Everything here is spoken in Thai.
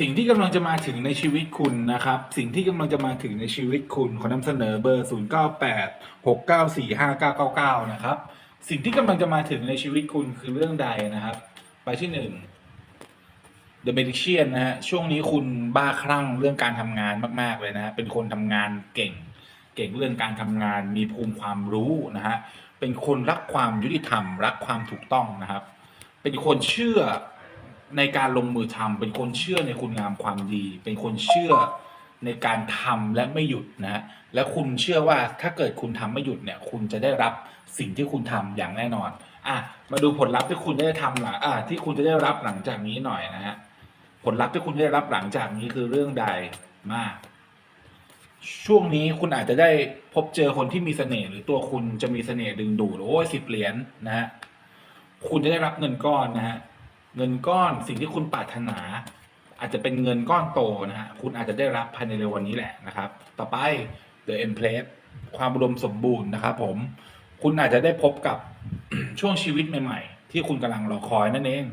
สิ่งที่กำลังจะมาถึงในชีวิตคุณนะครับ สิ่งที่กำลังจะมาถึงในชีวิตคุณขอนำเสนอเบอร์ 0 9 8 6 9 4 5 9 9 9 นะครับ สิ่งที่กำลังจะมาถึงในชีวิตคุณคือเรื่องใดนะครับ ไปที่หนึ่ง The Magician นะฮะช่วงนี้คุณบ้าคลั่งเรื่องการทำงานมาก ๆ เลยนะฮะเป็นคนทำงานเก่ง เก่งเรื่องการทำงานมีภูมิความรู้นะฮะเป็นคนรักความยุติธรรม รักความถูกต้องนะครับ เป็นคนเชื่อ ในการลงมือทำเป็นคนเชื่อในคุณงามความดี เป็นคนเชื่อในการทำและไม่หยุดนะ และคุณเชื่อว่าถ้าเกิดคุณทำไม่หยุดเนี่ย คุณจะได้รับสิ่งที่คุณทำอย่างแน่นอน อะ มาดูผลลัพธ์ที่คุณได้ทำหลังอะที่คุณจะได้รับหลังจากนี้หน่อยนะฮะ ผลลัพธ์ที่คุณจะได้รับหลังจากนี้คือเรื่องใดมาก ช่วงนี้คุณอาจจะได้พบเจอคนที่มีเสน่ห์หรือตัวคุณจะมีเสน่ห์ดึงดูดโอ้ยสิบเหรียญนะฮะ คุณจะได้รับเงินก้อนนะฮะ เงินก้อนสิ่งที่คุณปรารถนา อาจจะเป็นเงินก้อนโตนะฮะคุณอาจจะได้รับภายในเร็ววันนี้แหละนะครับ ต่อไป The Empress ความอุดมสมบูรณ์นะครับผมคุณอาจจะได้พบกับช่วงชีวิตใหม่ ๆ ที่คุณกำลังรอคอยนั่นเอง